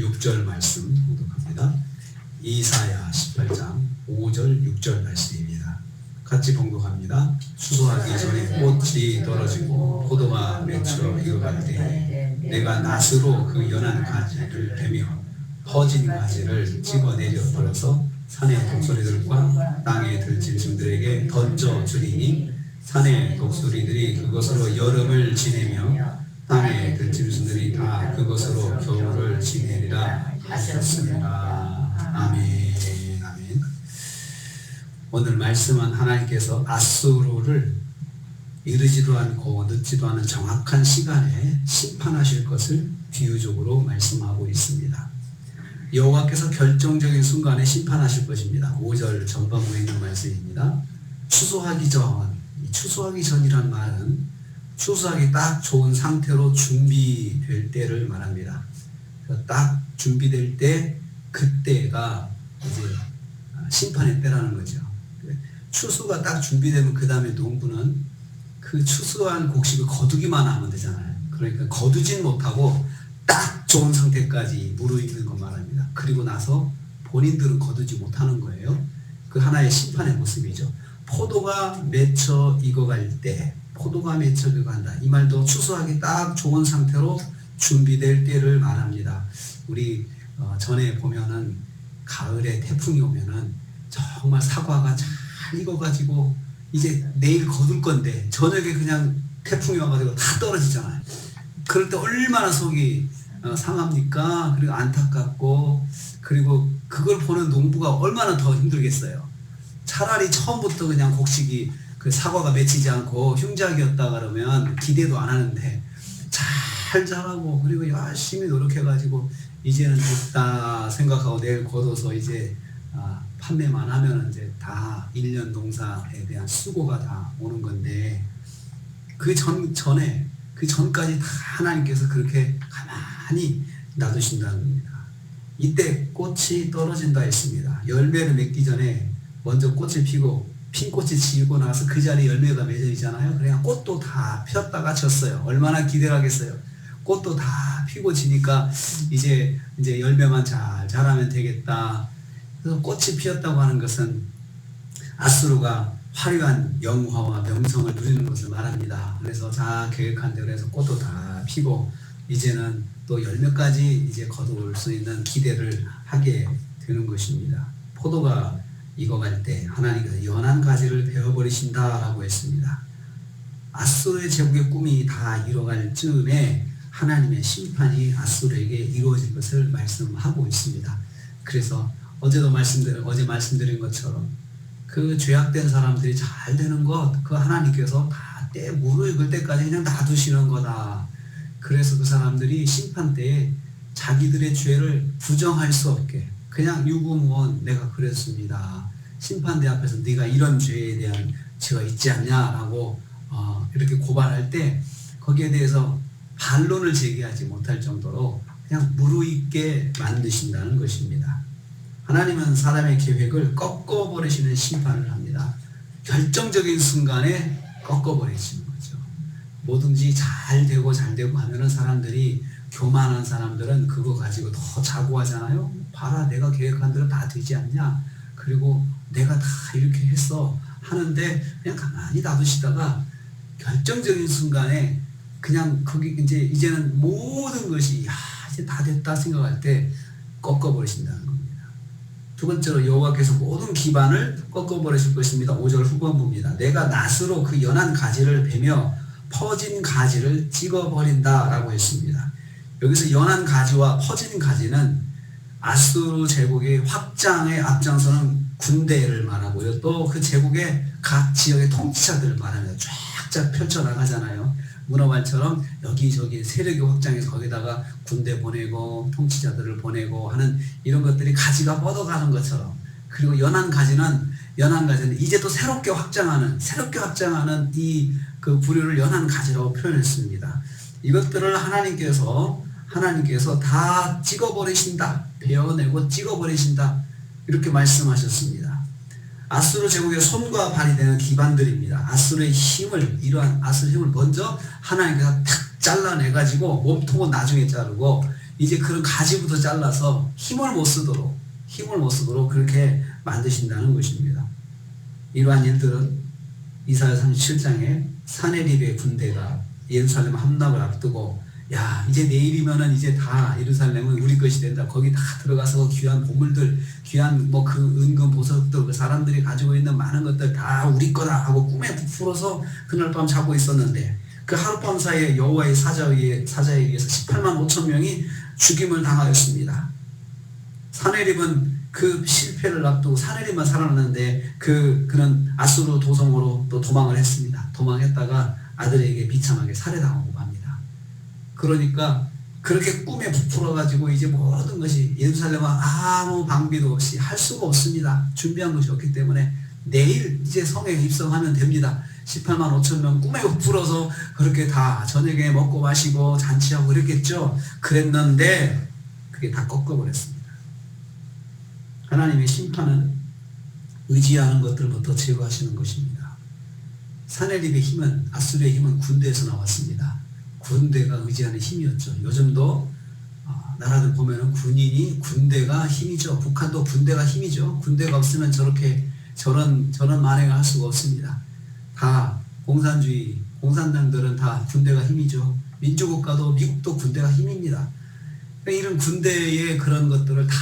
6절 말씀 공독합니다. 이사야 18장 5절 6절 말씀입니다. 같이 봉독합니다. 추수하기 전에 꽃이 떨어지고 포도가 맺혀 익어갈 때 내가 낫으로 그 연한 가지를 베며 퍼진 가지를 집어내려 버려서 산의 독소리들과 땅의 들짐승들에게 던져 주리니 산의 독소리들이 그것으로 여름을 지내며 땅의 들짐승들이 다 그것으로 겨울을 지내리라 하셨습니다. 아멘. 아멘. 오늘 말씀은 하나님께서 아수르를 이르지도 않고 늦지도 않은 정확한 시간에 심판하실 것을 비유적으로 말씀하고 있습니다. 여호와께서 결정적인 순간에 심판하실 것입니다. 5절 전반부에 있는 말씀입니다. 추수하기 전, 이 추수하기 전이란 말은 추수하기 딱 좋은 상태로 준비될 때를 말합니다. 딱 준비될 때 그때가 이제 심판의 때라는 거죠. 추수가 딱 준비되면 그 다음에 농부는 그 추수한 곡식을 거두기만 하면 되잖아요. 그러니까 거두진 못하고 딱 좋은 상태까지 무르익는 것 말합니다. 그리고 나서 본인들은 거두지 못하는 거예요. 그 하나의 심판의 모습이죠. 포도가 맺혀 익어갈 때, 포도가 맺혀 익어간다. 이 말도 추수하기 딱 좋은 상태로 준비될 때를 말합니다. 우리 어, 전에 보면은 가을에 태풍이 오면은 정말 사과가 잘 익어가지고 이제 내일 거둘 건데 저녁에 그냥 태풍이 와가지고 다 떨어지잖아요. 그럴 때 얼마나 속이 어, 상합니까? 그리고 안타깝고 그리고 그걸 보는 농부가 얼마나 더 힘들겠어요. 차라리 처음부터 그냥 곡식이 그 사과가 맺히지 않고 흉작이었다 그러면 기대도 안 하는데 잘 자라고 그리고 열심히 노력해가지고 이제는 됐다 생각하고 내일 거둬서 이제 아, 판매만 하면 이제 다 1년 농사에 대한 수고가 다 오는 건데 그 전, 전에 그 전까지 다 하나님께서 그렇게 가만히 놔두신다는 겁니다. 이때 꽃이 떨어진다 했습니다. 열매를 맺기 전에 먼저 꽃을 피고 핀 꽃이 지고 나서 그 자리에 열매가 맺어 있잖아요. 그냥 꽃도 다 폈다가 졌어요. 얼마나 기대를 하겠어요. 꽃도 다 피고 지니까 이제 이제 열매만 잘 자라면 되겠다. 그래서 꽃이 피었다고 하는 것은 아수르가 화려한 영화와 명성을 누리는 것을 말합니다. 그래서 자 계획한 대로 해서 꽃도 다 피고 이제는 또 열매까지 이제 거두을 수 있는 기대를 하게 되는 것입니다. 포도가 익어갈 때 하나님께서 연한 가지를 베어버리신다라고 했습니다. 아수르의 제국의 꿈이 다 이뤄갈 즈음에 하나님의 심판이 아수르에게 이루어질 것을 말씀하고 있습니다. 그래서 어제도 말씀드린 어제 말씀드린 것처럼 그 죄악된 사람들이 잘 되는 것, 그 하나님께서 다때 무르익을 때까지 그냥 놔두시는 거다. 그래서 그 사람들이 심판 때에 자기들의 죄를 부정할 수 없게 그냥 유구무원 내가 그랬습니다. 심판대 앞에서 네가 이런 죄에 대한 죄가 있지 않냐라고 어, 이렇게 고발할 때 거기에 대해서 반론을 제기하지 못할 정도로 그냥 무르익게 만드신다는 것입니다. 하나님은 사람의 계획을 꺾어버리시는 심판을 합니다. 결정적인 순간에 꺾어버리시는 거죠. 뭐든지 잘 되고 잘 되고 하면은 사람들이 교만한 사람들은 그거 가지고 더 자고하잖아요. 봐라, 내가 계획한 대로 다 되지 않냐. 그리고 내가 다 이렇게 했어. 하는데 그냥 가만히 놔두시다가 결정적인 순간에 그냥 거기 이제 이제는 모든 것이 야, 이제 다 됐다 생각할 때 꺾어버리신다는 겁니다. 두 번째로 여호와께서 모든 기반을 꺾어버리실 것입니다. 5절 후반부입니다. 내가 낫으로 그 연한 가지를 베며 퍼진 가지를 찍어버린다라고 했습니다. 여기서 연한 가지와 퍼진 가지는 아수르 제국의 확장에 앞장서는 군대를 말하고요. 또 그 제국의 각 지역의 통치자들을 말합니다. 쫙쫙 펼쳐나가잖아요. 문어발처럼 여기저기 세력이 확장해서 거기다가 군대 보내고 통치자들을 보내고 하는 이런 것들이 가지가 뻗어가는 것처럼 그리고 연한 가지는 연한 가지는 이제 또 새롭게 확장하는 새롭게 확장하는 이 그 부류를 연한 가지라고 표현했습니다. 이것들을 하나님께서 하나님께서 다 찍어버리신다. 베어내고 찍어버리신다. 이렇게 말씀하셨습니다. 아수르 제국의 손과 발이 되는 기반들입니다. 아수르의 힘을 이러한 아수르 힘을 먼저 하나님께서 탁 잘라내 가지고 몸통은 나중에 자르고 이제 그런 가지부터 잘라서 힘을 못 쓰도록 힘을 못 쓰도록 그렇게 만드신다는 것입니다. 이러한 일들은 이사야 37장에 사내립의 군대가 예루살렘 함락을 앞두고 야 이제 내일이면은 이제 다 예루살렘은 우리 것이 된다. 거기 다 들어가서 귀한 보물들, 귀한 뭐 그 은금 보석들, 그 사람들이 가지고 있는 많은 것들 다 우리 거다 하고 꿈에 부풀어서 그날 밤 자고 있었는데 그 하룻밤 사이에 여호와의 사자에 사자에 의해서 18만 5천 명이 죽임을 당하였습니다. 사내립은 그 실패를 앞두고 사내립만 살아났는데 그 그는 아수르 도성으로 또 도망을 했습니다. 도망했다가 아들에게 비참하게 살해당하고 맙니다. 그러니까 그렇게 꿈에 부풀어 가지고 이제 모든 것이 예루살렘은 아무 방비도 없이 할 수가 없습니다. 준비한 것이 없기 때문에 내일 이제 성에 입성하면 됩니다. 18만 5천 명 꿈에 부풀어서 그렇게 다 저녁에 먹고 마시고 잔치하고 그랬겠죠. 그랬는데 그게 다 꺾어버렸습니다. 하나님의 심판은 의지하는 것들부터 제거하시는 것입니다. 사내립의 힘은 아수르의 힘은 군대에서 나왔습니다. 군대가 의지하는 힘이었죠. 요즘도 어, 나라들 보면은 군인이 군대가 힘이죠. 북한도 군대가 힘이죠. 군대가 없으면 저렇게 저런 저런 만행을 할 수가 없습니다. 다 공산주의 공산당들은 다 군대가 힘이죠. 민주국가도 미국도 군대가 힘입니다. 그러니까 이런 군대의 그런 것들을 다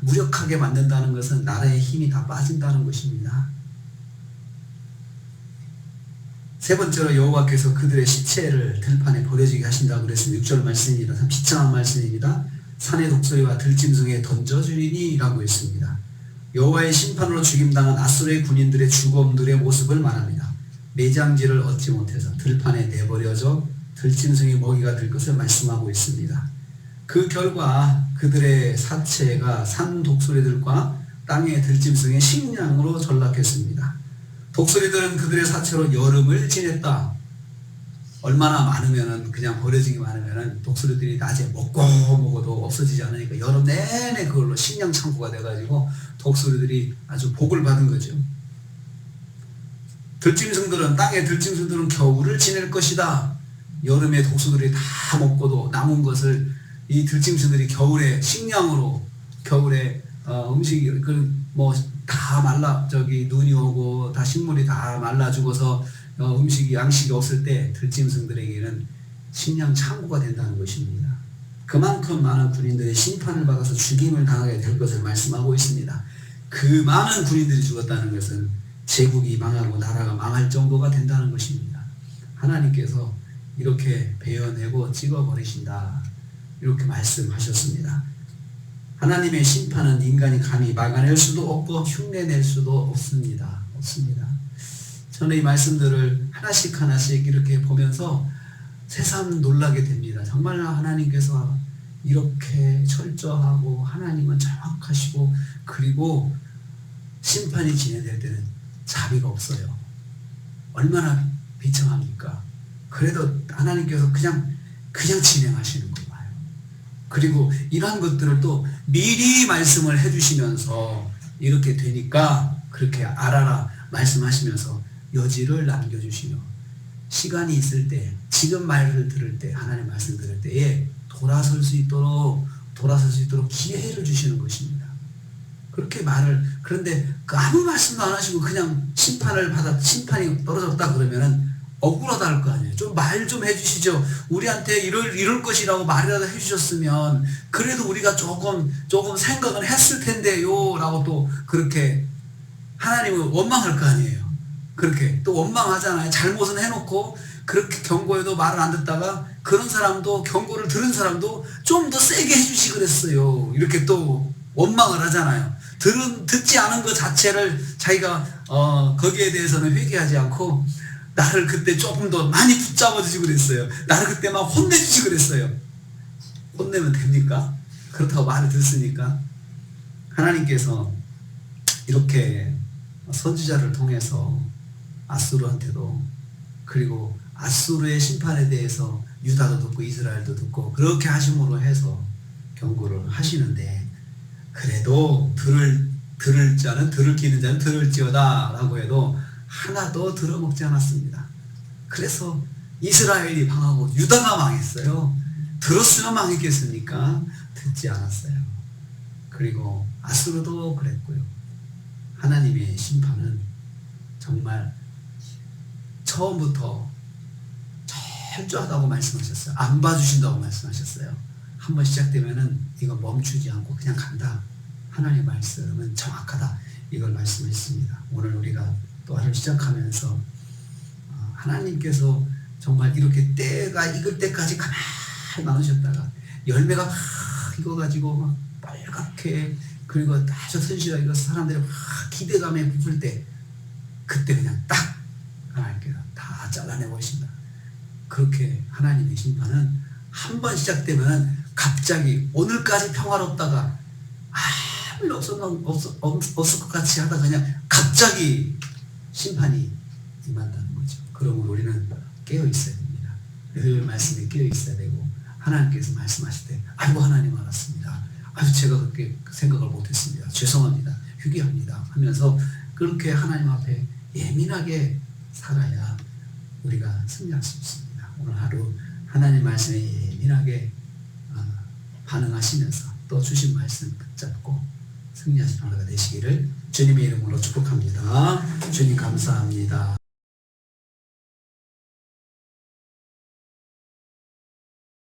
무력하게 만든다는 것은 나라의 힘이 다 빠진다는 것입니다. 세 번째로 여호와께서 그들의 시체를 들판에 버려지게 하신다고 그랬습니다. 6절 말씀입니다. 참 비참한 말씀입니다. 산의 독소리와 들짐승에 던져주리니 라고 했습니다. 여호와의 심판으로 죽임당한 아수르의 군인들의 죽음들의 모습을 말합니다. 매장지를 얻지 못해서 들판에 내버려져 들짐승의 먹이가 될 것을 말씀하고 있습니다. 그 결과 그들의 사체가 산 독수리들과 땅의 들짐승의 식량으로 전락했습니다. 독수리들은 그들의 사체로 여름을 지냈다. 얼마나 많으면은 그냥 버려지기 많으면은 독수리들이 낮에 먹고 먹어도 없어지지 않으니까 여름 내내 그걸로 식량 창고가 돼가지고 독수리들이 아주 복을 받은 거죠. 들짐승들은 땅의 들짐승들은 겨울을 지낼 것이다. 여름에 독수들이 다 먹고도 남은 것을 이 들짐승들이 겨울에 식량으로 겨울에 어, 음식이 그 뭐 다 말라 저기 눈이 오고 다 식물이 다 말라 죽어서 어, 음식이 양식이 없을 때 들짐승들에게는 식량 창고가 된다는 것입니다. 그만큼 많은 군인들이 심판을 받아서 죽임을 당하게 될 것을 말씀하고 있습니다. 그 많은 군인들이 죽었다는 것은 제국이 망하고 나라가 망할 정도가 된다는 것입니다. 하나님께서 이렇게 베어내고 찍어버리신다. 이렇게 말씀하셨습니다. 하나님의 심판은 인간이 감히 막아낼 수도 없고 흉내낼 수도 없습니다. 없습니다. 저는 이 말씀들을 하나씩 하나씩 이렇게 보면서 새삼 놀라게 됩니다. 정말 하나님께서 이렇게 철저하고 하나님은 정확하시고 그리고 심판이 진행될 때는 자비가 없어요. 얼마나 비참합니까? 그래도 하나님께서 그냥 그냥 진행하시는. 그리고 이러한 것들을 또 미리 말씀을 해주시면서 이렇게 되니까 그렇게 알아라 말씀하시면서 여지를 남겨주시며 시간이 있을 때 지금 말을 들을 때 하나님 말씀 들을 때에 돌아설 수 있도록 돌아설 수 있도록 기회를 주시는 것입니다. 그렇게 말을 그런데 그 아무 말씀도 안 하시고 그냥 심판을 받아 심판이 떨어졌다 그러면은 억울하다 할 거 아니에요. 좀 말 좀 해주시죠. 우리한테 이럴 이럴 것이라고 말이라도 해주셨으면 그래도 우리가 조금 조금 생각은 했을 텐데요라고 또 그렇게 하나님은 원망할 거 아니에요. 그렇게 또 원망하잖아요. 잘못은 해놓고 그렇게 경고해도 말을 안 듣다가 그런 사람도 경고를 들은 사람도 좀 더 세게 해주시 그랬어요. 이렇게 또 원망을 하잖아요. 들은 듣지 않은 것 자체를 자기가 어, 거기에 대해서는 회개하지 않고 나를 그때 조금 더 많이 붙잡아 주시고 그랬어요. 나를 그때 막 혼내주시고 그랬어요. 혼내면 됩니까? 그렇다고 말을 듣으니까 하나님께서 이렇게 선지자를 통해서 아수르한테도 그리고 아수르의 심판에 대해서 유다도 듣고 이스라엘도 듣고 그렇게 하심으로 해서 경고를 하시는데 그래도 들을 들을 자는 들을 끼는 자는 들을지어다라고 해도 하나도 들어먹지 않았습니다. 그래서 이스라엘이 망하고 유다가 망했어요. 들었으면 망했겠습니까? 듣지 않았어요. 그리고 아수르도 그랬고요. 하나님의 심판은 정말 처음부터 철저하다고 말씀하셨어요. 안 봐주신다고 말씀하셨어요. 한번 시작되면은 이건 멈추지 않고 그냥 간다. 하나님의 말씀은 정확하다. 이걸 말씀했습니다. 오늘 우리가 또 하루 시작하면서 어, 하나님께서 정말 이렇게 때가 익을 때까지 가만히 놔두셨다가 열매가 막 익어가지고 막 빨갛게 그리고 아주 선실하게 익어서 사람들이 막 기대감에 부풀 때 그때 그냥 딱 하나님께서 다 잘라내 버리신다. 그렇게 하나님의 심판은 한 번 시작되면 갑자기 오늘까지 평화롭다가 아무 일 없었, 없었, 없을 것 같이 하다가 그냥 갑자기 심판이 임한다는 거죠. 그러면 우리는 깨어 있어야 됩니다. 늘 말씀에 깨어 있어야 되고 하나님께서 말씀하실 때 아이고 하나님 알았습니다. 아유 제가 그렇게 생각을 못했습니다. 죄송합니다. 휴게합니다. 하면서 그렇게 하나님 앞에 예민하게 살아야 우리가 승리할 수 있습니다. 오늘 하루 하나님 말씀에 예민하게 어, 반응하시면서 또 주신 말씀 붙잡고 승리하시는 하루가 되시기를 주님의 이름으로 축복합니다. 주님 감사합니다.